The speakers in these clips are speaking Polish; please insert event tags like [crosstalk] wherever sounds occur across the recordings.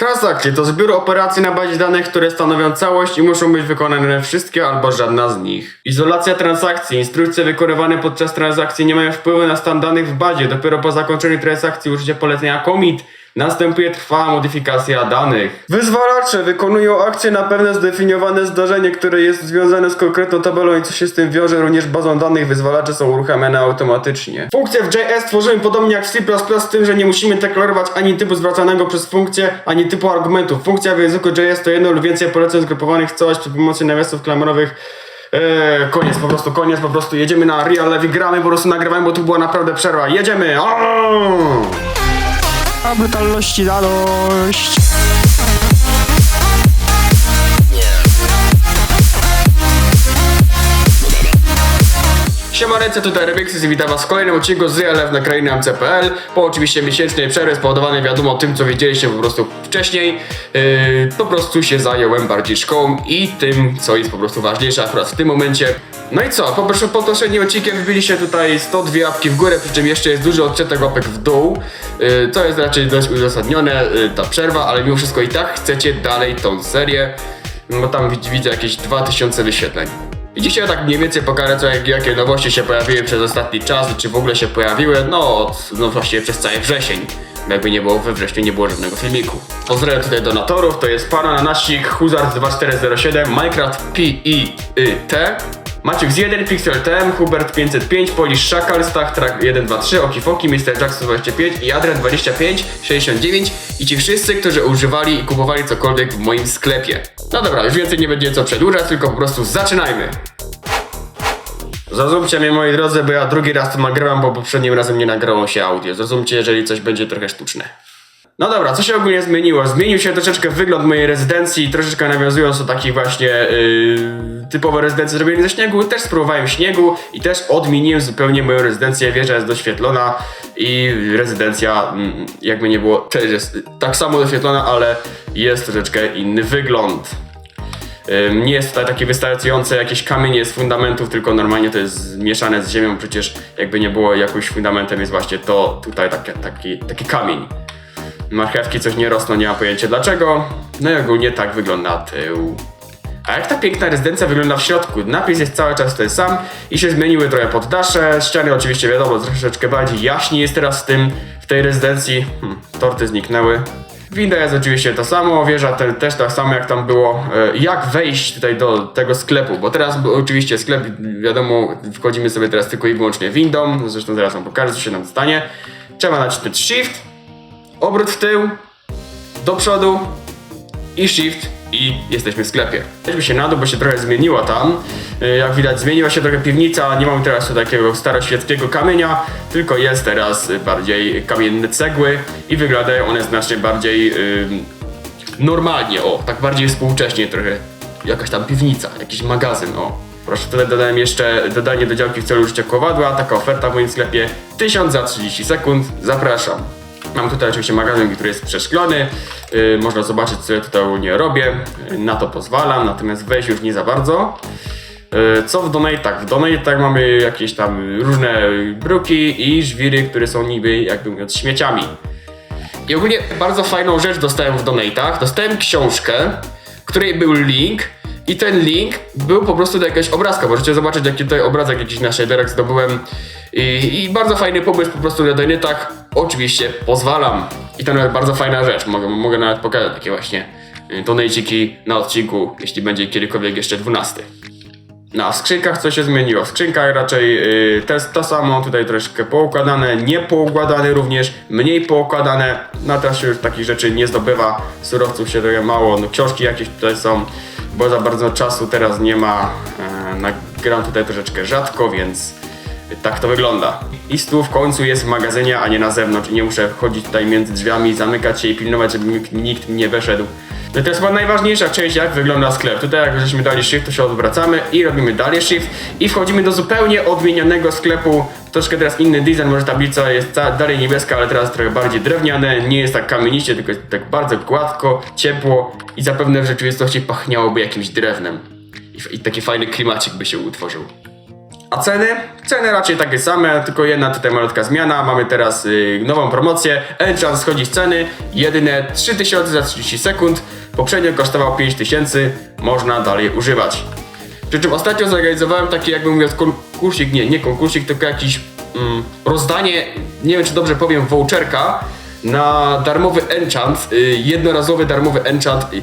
Transakcje to zbiór operacji na bazie danych, które stanowią całość i muszą być wykonane wszystkie albo żadna z nich. Izolacja transakcji. Instrukcje wykonywane podczas transakcji nie mają wpływu na stan danych w bazie. Dopiero po zakończeniu transakcji użycie polecenia commit następuje trwała modyfikacja danych. Wyzwalacze wykonują akcje na pewne zdefiniowane zdarzenie, które jest związane z konkretną tabelą i co się z tym wiąże, również bazą danych wyzwalacze są uruchamiane automatycznie. Funkcje w JS tworzymy podobnie jak w C++, z tym, że nie musimy deklarować ani typu zwracanego przez funkcję, ani typu argumentów. Funkcja w języku JS to jedno lub więcej poleceń zgrupowanych w całość przy pomocy nawiasów klamrowych. Eee, koniec, po prostu koniec, po prostu jedziemy na real level, gramy, po prostu nagrywamy, bo tu była naprawdę przerwa. Jedziemy! Aaaa! A brutalności na Siema ręce, tutaj Rebixis i witam was w kolejnym odcinku z LF na krainę MC.pl Po oczywiście miesięcznej przerwie spowodowanej wiadomo tym, co wiedzieliście po prostu wcześniej yy, Po prostu się zająłem bardziej szkołą i tym, co jest po prostu ważniejsze akurat w tym momencie. No i co, po, po poprzednim odcinkiem wbiliście tutaj 102 łapki w górę, przy czym jeszcze jest duży odsetek łapek w dół. Yy, To jest raczej dość uzasadnione, yy, ta przerwa, ale mimo wszystko i tak chcecie dalej tą serię bo tam widz- widzę jakieś 2000 wyświetleń. I dzisiaj tak mniej więcej pokażę, co, jak, jakie nowości się pojawiły przez ostatni czas, czy w ogóle się pojawiły, no, od, no właściwie przez cały wrzesień. Jakby nie było we wrześniu, nie było żadnego filmiku. Pozdrawiam tutaj donatorów, to jest pana na nasznik Huzard2407, Minecraft PIT, Maciek z 1, Pixel TM, Hubert 505, Polish Szakal, Stach Track 123, Okifoki, Mr. Jackson 25 i Adrian 25 69 i ci wszyscy, którzy używali i kupowali cokolwiek w moim sklepie. No dobra, już więcej nie będzie co przedłużać, tylko po prostu zaczynajmy! Zrozumcie mnie moi drodzy, bo ja drugi raz to nagrywam, bo poprzednim razem nie nagrało się audio. Zrozumcie, jeżeli coś będzie trochę sztuczne. No dobra, co się ogólnie zmieniło? Zmienił się troszeczkę wygląd mojej rezydencji, troszeczkę nawiązując do takich właśnie yy, typowe rezydencje zrobione ze śniegu. Też spróbowałem śniegu i też odmieniłem zupełnie moją rezydencję. Wieża jest doświetlona i rezydencja, mm, jakby nie było, też jest tak samo doświetlona, ale jest troszeczkę inny wygląd. Ym, Nie jest tutaj takie wystarczające jakieś kamienie z fundamentów, tylko normalnie to jest mieszane z ziemią, przecież jakby nie było jakimś fundamentem, jest właśnie to tutaj takie, taki, taki kamień. Marchewki coś nie rosną, nie mam pojęcia dlaczego. No i ogólnie tak wygląda tył. A jak ta piękna rezydencja wygląda w środku? Napis jest cały czas ten sam i się zmieniły trochę poddasze. Ściany oczywiście wiadomo, troszeczkę bardziej jaśniej jest teraz w tym, w tej rezydencji. Hmm, torty zniknęły. Winda jest oczywiście to samo, wieża te, też tak samo jak tam było. E, Jak wejść tutaj do tego sklepu? Bo teraz oczywiście sklep, wiadomo, wchodzimy sobie teraz tylko i wyłącznie windą. Zresztą zaraz wam pokażę, co się nam stanie. Trzeba nacisnąć Shift, obrót w tył, do przodu i shift i jesteśmy w sklepie. Weźmy się na dół, bo się trochę zmieniła tam. Yy, Jak widać zmieniła się trochę piwnica, nie mamy teraz takiego staroświeckiego kamienia, tylko jest teraz y, bardziej kamienne cegły i wyglądają one znacznie bardziej yy, normalnie, o, tak bardziej współcześnie trochę. Jakaś tam piwnica, jakiś magazyn, o. Proszę, tutaj dodałem jeszcze dodanie do działki w celu użycia kowadła, taka oferta w moim sklepie, 1000 za 30 sekund, zapraszam. Mam tutaj oczywiście magazyn, który jest przeszklony. Yy, można zobaczyć, co ja tutaj ogólnie robię. Yy, na to pozwalam, natomiast wejść już nie za bardzo. Yy, co w donate'ach? W donate'ach mamy jakieś tam różne bruki i żwiry, które są niby, jakby mówiąc, śmieciami. I ogólnie bardzo fajną rzecz dostałem w donate'ach. Dostałem książkę, której był link i ten link był po prostu do jakiegoś obrazka. Możecie zobaczyć, jaki tutaj obrazek jakiś na shaderach zdobyłem. I, I bardzo fajny pomysł po prostu na donatach. Oczywiście pozwalam. I to nawet bardzo fajna rzecz. Mogę, mogę nawet pokazać takie właśnie y, donatiki na odcinku, jeśli będzie kiedykolwiek jeszcze 12. No, a w skrzynkach co się zmieniło? W skrzynkach raczej yy, to to samo, tutaj troszkę poukładane, nie poukładane również, mniej poukładane. Na teraz się już takich rzeczy nie zdobywa, surowców się trochę mało, no książki jakieś tutaj są, bo za bardzo czasu teraz nie ma. Yy, nagram tutaj troszeczkę rzadko, więc tak to wygląda. I stół w końcu jest w magazynie, a nie na zewnątrz i nie muszę chodzić tutaj między drzwiami, zamykać się i pilnować, żeby nikt mi nie weszedł. No to jest chyba najważniejsza część, jak wygląda sklep. Tutaj jak żeśmy dali shift, to się odwracamy i robimy dalej shift i wchodzimy do zupełnie odmienionego sklepu. Troszkę teraz inny design, może tablica jest dalej niebieska, ale teraz trochę bardziej drewniane. Nie jest tak kamieniście, tylko jest tak bardzo gładko, ciepło i zapewne w rzeczywistości pachniałoby jakimś drewnem. I, i taki fajny klimacik by się utworzył. A ceny? Ceny raczej takie same, tylko jedna tutaj malutka zmiana. Mamy teraz y, nową promocję. Enchant schodzi z ceny. Jedyne 3000 za 30 sekund. Poprzednio kosztował 5000. Można dalej używać. Przy czym ostatnio zorganizowałem taki, jakby mówiąc, konkursik, nie, nie konkursik, tylko jakiś mm, rozdanie, nie wiem czy dobrze powiem, voucherka na darmowy enchant, y, jednorazowy darmowy enchant, y,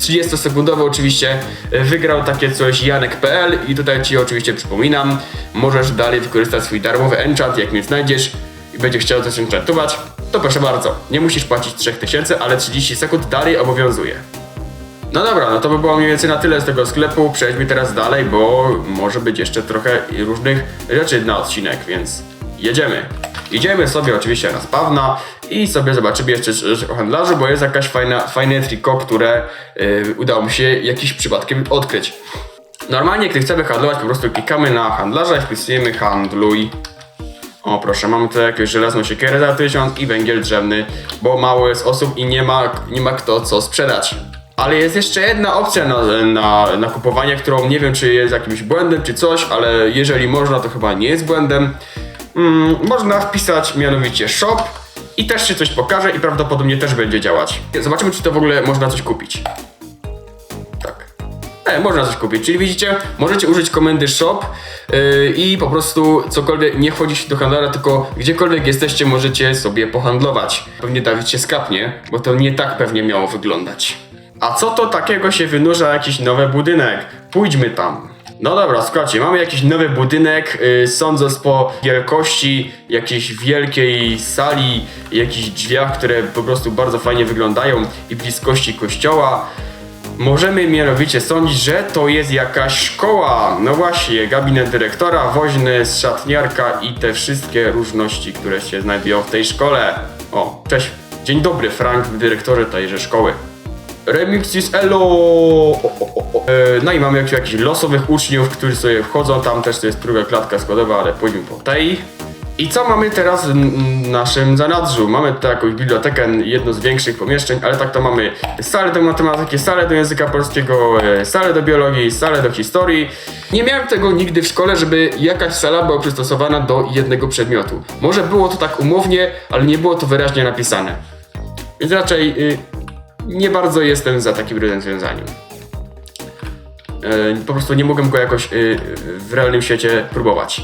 30-sekundowy oczywiście, y, wygrał takie coś Janek.pl i tutaj Ci oczywiście przypominam, możesz dalej wykorzystać swój darmowy enchant, jak mnie znajdziesz i będziesz chciał coś enchantować, to proszę bardzo, nie musisz płacić 3000, ale 30 sekund dalej obowiązuje. No dobra, no to by było mniej więcej na tyle z tego sklepu. Przejdźmy teraz dalej, bo może być jeszcze trochę różnych rzeczy na odcinek, więc jedziemy. Idziemy sobie oczywiście na spawna i sobie zobaczymy jeszcze o handlarzu, bo jest jakaś fajna, fajne triko, które yy, udało mi się jakiś przypadkiem odkryć. Normalnie, gdy chcemy handlować, po prostu klikamy na handlarza i wpisujemy handluj. O proszę, mamy tu jakąś żelazną siekierę za 1000 i węgiel drzewny, bo mało jest osób i nie ma, nie ma kto co sprzedać. Ale jest jeszcze jedna opcja na, na, na kupowanie, którą nie wiem czy jest jakimś błędem czy coś, ale jeżeli można to chyba nie jest błędem. Mm, można wpisać mianowicie shop i też się coś pokaże i prawdopodobnie też będzie działać. Zobaczymy czy to w ogóle można coś kupić. Tak. E, można coś kupić, czyli widzicie, możecie użyć komendy shop yy, i po prostu cokolwiek, nie wchodzić do handlara, tylko gdziekolwiek jesteście możecie sobie pohandlować. Pewnie Dawid się skapnie, bo to nie tak pewnie miało wyglądać. A co to takiego się wynurza jakiś nowy budynek? Pójdźmy tam. No dobra, słuchajcie, mamy jakiś nowy budynek, yy, sądząc po wielkości jakiejś wielkiej sali, jakichś drzwiach, które po prostu bardzo fajnie wyglądają i bliskości kościoła. Możemy mianowicie sądzić, że to jest jakaś szkoła. No właśnie, gabinet dyrektora, woźny, szatniarka i te wszystkie różności, które się znajdują w tej szkole. O, cześć. Dzień dobry, Frank, dyrektorze tejże szkoły. Remixis Elo! O, o, o, o. E, No i mamy jakichś, jakichś losowych uczniów, którzy sobie wchodzą. Tam też to jest druga klatka składowa, ale pójdźmy po tej. I co mamy teraz w naszym zanadrzu? Mamy tutaj jakąś bibliotekę, jedno z większych pomieszczeń, ale tak to mamy salę do matematyki, salę do języka polskiego, e, salę do biologii, salę do historii. Nie miałem tego nigdy w szkole, żeby jakaś sala była przystosowana do jednego przedmiotu. Może było to tak umownie, ale nie było to wyraźnie napisane. Więc raczej y, nie bardzo jestem za takim rozwiązaniem. E, po prostu nie mogę go jakoś y, w realnym świecie próbować.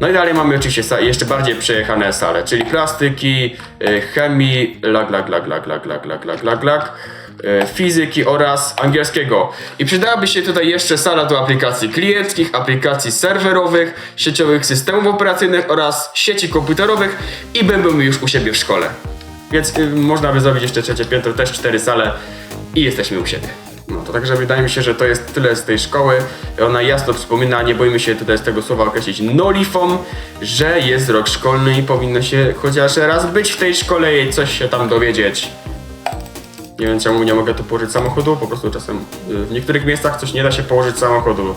No i dalej mamy oczywiście jeszcze bardziej przejechane sale, czyli plastyki, y, chemii, lag, lag, lag, lag, lag, lag, lag, lag, lag, lag, y, fizyki oraz angielskiego. I przydałaby się tutaj jeszcze sala do aplikacji klienckich, aplikacji serwerowych, sieciowych systemów operacyjnych oraz sieci komputerowych i byłbym już u siebie w szkole. Więc y, można by zrobić jeszcze trzecie piętro, też cztery sale i jesteśmy u siebie. No to także wydaje mi się, że to jest tyle z tej szkoły. Ona jasno przypomina, nie boimy się tutaj z tego słowa określić nolifon, że jest rok szkolny i powinno się chociaż raz być w tej szkole i coś się tam dowiedzieć. Nie wiem czemu nie mogę tu położyć samochodu, po prostu czasem y, w niektórych miejscach coś nie da się położyć samochodu.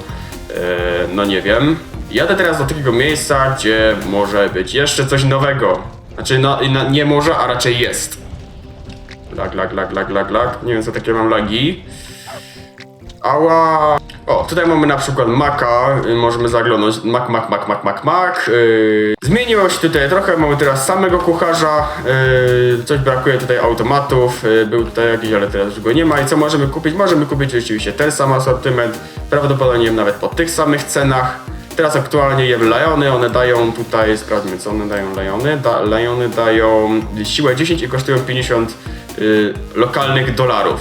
E, no nie wiem. Jadę teraz do takiego miejsca, gdzie może być jeszcze coś nowego. Znaczy, no, no nie może, a raczej jest. Lag, lag, lag, lag, lag, lag. Nie wiem co takie mam lagi. Ała! O, tutaj mamy na przykład Maca, y, możemy zaglądać. Mac, Mac, Mac, Mac, Mac, Mac. Yy, zmieniło się tutaj trochę, mamy teraz samego kucharza. Yy, coś brakuje tutaj automatów. Yy, był tutaj jakiś, ale teraz już go nie ma. I co możemy kupić? Możemy kupić rzeczywiście ten sam asortyment. Prawdopodobnie nawet po tych samych cenach. Teraz aktualnie jem lajony, one dają tutaj, sprawdźmy co one dają lajony. Da, dają siłę 10 i kosztują 50 yy, lokalnych dolarów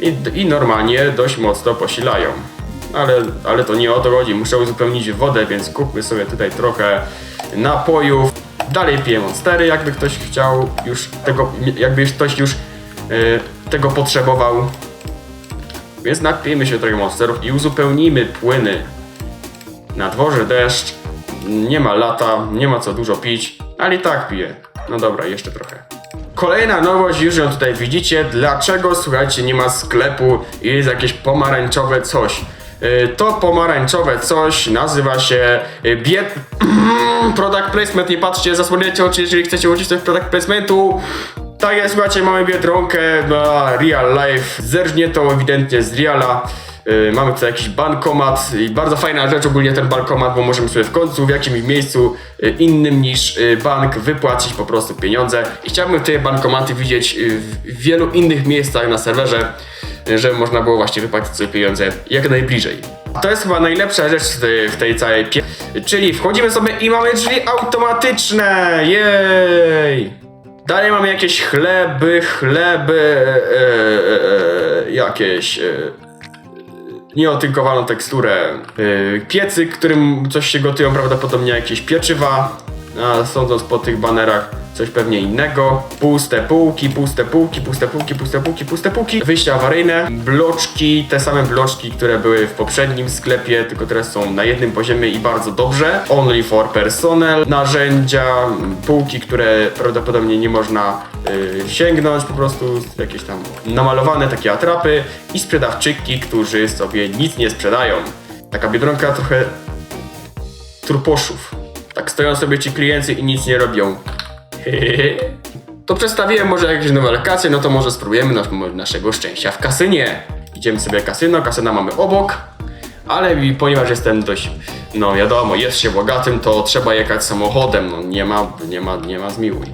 i, i normalnie dość mocno posilają. Ale, ale to nie o to chodzi, muszę uzupełnić wodę, więc kupmy sobie tutaj trochę napojów. Dalej piję monstery, jakby ktoś chciał już tego, jakby ktoś już y, tego potrzebował. Więc napijmy się trochę monsterów i uzupełnijmy płyny. Na dworze deszcz, nie ma lata, nie ma co dużo pić, ale i tak piję. No dobra, jeszcze trochę. Kolejna nowość, już ją tutaj widzicie. Dlaczego, słuchajcie, nie ma sklepu i jest jakieś pomarańczowe coś? Yy, To pomarańczowe coś nazywa się yy, bied... [clears throat] product placement. Nie patrzcie, zasłonięcie oczy, jeżeli chcecie uczyć coś product placementu. Tak jest, słuchajcie, mamy Biedronkę na real life. Zerżnie to ewidentnie z reala. Yy, mamy tutaj jakiś bankomat i bardzo fajna rzecz ogólnie ten bankomat, bo możemy sobie w końcu w jakimś miejscu yy, innym niż yy, bank wypłacić po prostu pieniądze. I chciałbym te bankomaty widzieć yy, w wielu innych miejscach na serwerze, yy, żeby można było właśnie wypłacić sobie pieniądze jak najbliżej. To jest chyba najlepsza rzecz w tej całej pie... Czyli wchodzimy sobie i mamy drzwi automatyczne! Jej! Dalej mamy jakieś chleby, chleby, e, e, e, jakieś... E, nieotynkowaną teksturę. Yy, piecy, którym coś się gotują, prawdopodobnie jakieś pieczywa. A sądząc po tych banerach, coś pewnie innego. Puste półki, puste półki, puste półki, puste półki, puste półki. Wyjścia awaryjne, bloczki, te same bloczki, które były w poprzednim sklepie, tylko teraz są na jednym poziomie i bardzo dobrze. Only for personnel, narzędzia, półki, które prawdopodobnie nie można yy, sięgnąć, po prostu jakieś tam namalowane takie atrapy i sprzedawczyki, którzy sobie nic nie sprzedają. Taka biedronka trochę truposzów. Tak stoją sobie ci klienci i nic nie robią. [laughs] To przedstawiłem może jakieś nowe lokacje, no to może spróbujemy nas, naszego szczęścia w kasynie. Idziemy sobie kasyno, kasyna mamy obok, ale ponieważ jestem dość, no wiadomo, jest się bogatym, to trzeba jechać samochodem, no nie ma, nie ma, nie ma zmiłuj.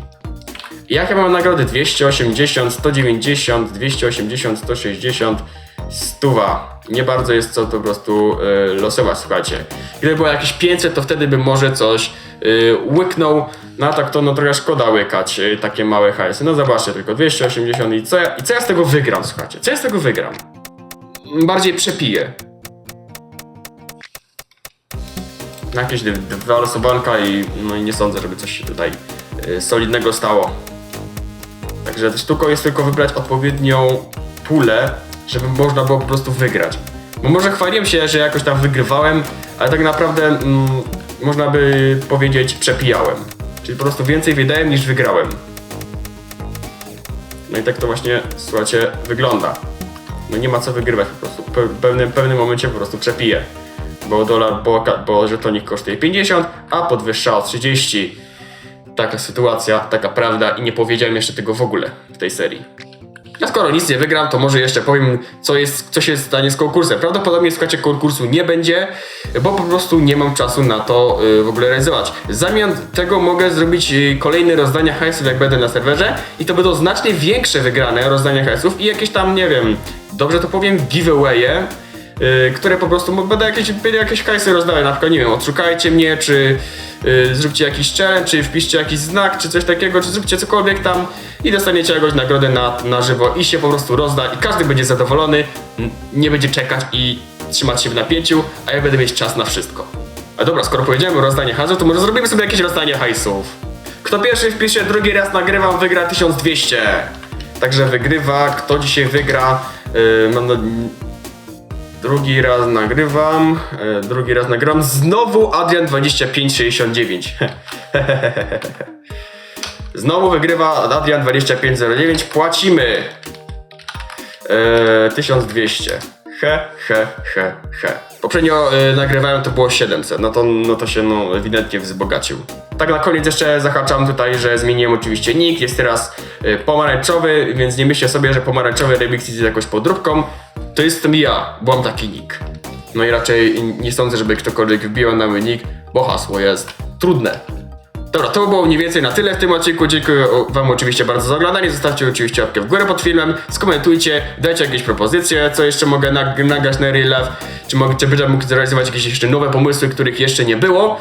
Jakie mam nagrody? 280, 190, 280, 160, stuwa. Nie bardzo jest co po prostu y, losować, słuchajcie. Gdyby było jakieś 500, to wtedy bym może coś y, łyknął. No tak to no trochę szkoda łykać y, takie małe hajsy. No zobaczcie, tylko 280 i co, ja, i co ja z tego wygram, słuchajcie? Co ja z tego wygram? Bardziej przepiję. Na jakieś dwa losowanka i no i nie sądzę, żeby coś się tutaj solidnego stało. Także sztuką jest tylko wybrać odpowiednią pulę, żeby można było po prostu wygrać. Bo może chwaliłem się, że jakoś tam wygrywałem, ale tak naprawdę mm, można by powiedzieć przepijałem. Czyli po prostu więcej wydałem niż wygrałem. No i tak to właśnie, słuchajcie, wygląda. No nie ma co wygrywać po prostu. Pe- pewnym, pewnym momencie po prostu przepiję. Bo dolar, bo, bo żetonik kosztuje 50, a podwyższa o 30 taka sytuacja, taka prawda i nie powiedziałem jeszcze tego w ogóle w tej serii. A skoro nic nie wygram, to może jeszcze powiem, co, jest, co się stanie z konkursem. Prawdopodobnie, słuchajcie, konkursu nie będzie, bo po prostu nie mam czasu na to y, w ogóle realizować. Zamiast tego mogę zrobić y, kolejne rozdania hajsów, jak będę na serwerze i to będą znacznie większe wygrane rozdania hajsów i jakieś tam, nie wiem, dobrze to powiem, giveawaye, y, które po prostu będę jakieś, jakieś hajsy rozdawać, na przykład, nie wiem, odszukajcie mnie, czy y, zróbcie jakiś challenge, czy wpiszcie jakiś znak, czy coś takiego, czy zróbcie cokolwiek tam i dostaniecie jakąś nagrodę na, na żywo i się po prostu rozda i każdy będzie zadowolony, nie będzie czekać i trzymać się w napięciu, a ja będę mieć czas na wszystko. A dobra, skoro powiedziałem o rozdanie hajsów, to może zrobimy sobie jakieś rozdanie hajsów. Kto pierwszy wpisze, drugi raz nagrywam, wygra 1200. Także wygrywa, kto dzisiaj wygra, yy, mam na... Drugi raz nagrywam, e, drugi raz nagrywam. Znowu Adrian 2569. [laughs] Znowu wygrywa Adrian 2509. Płacimy e, 1200. He, he, he, he. Poprzednio e, nagrywałem to było 700, no to, no to się no, ewidentnie wzbogacił. Tak na koniec jeszcze zahaczam tutaj, że zmieniłem oczywiście nick, jest teraz e, pomarańczowy, więc nie myślcie sobie, że pomarańczowy remix jest jakąś podróbką. To jestem ja, bo mam taki nick. No i raczej nie sądzę, żeby ktokolwiek wbił na mój nick, bo hasło jest trudne. Dobra, to było mniej więcej na tyle w tym odcinku. Dziękuję Wam oczywiście bardzo za oglądanie. Zostawcie oczywiście łapkę w górę pod filmem, skomentujcie, dajcie jakieś propozycje, co jeszcze mogę nag- nagrać na Real Life, czy, mogę, czy będę mógł zrealizować jakieś jeszcze nowe pomysły, których jeszcze nie było.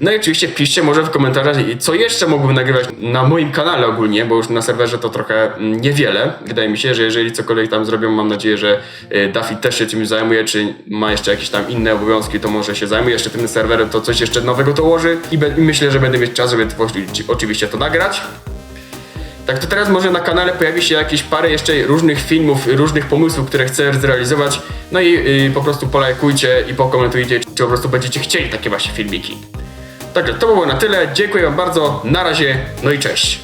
No i oczywiście piszcie może w komentarzach, co jeszcze mógłbym nagrywać na moim kanale ogólnie, bo już na serwerze to trochę mm, niewiele. Wydaje mi się, że jeżeli cokolwiek tam zrobią, mam nadzieję, że y, Daffy też się czymś zajmuje, czy ma jeszcze jakieś tam inne obowiązki, to może się zajmuje jeszcze tym serwerem, to coś jeszcze nowego dołoży i, i myślę, że będę mieć czas, żeby oczywiście to nagrać. Tak to teraz może na kanale pojawi się jakieś parę jeszcze różnych filmów, różnych pomysłów, które chcę zrealizować. No i y, po prostu polajkujcie i pokomentujcie, czy po prostu będziecie chcieli takie właśnie filmiki. Także to było na tyle. Dziękuję Wam bardzo. Na razie. No i cześć.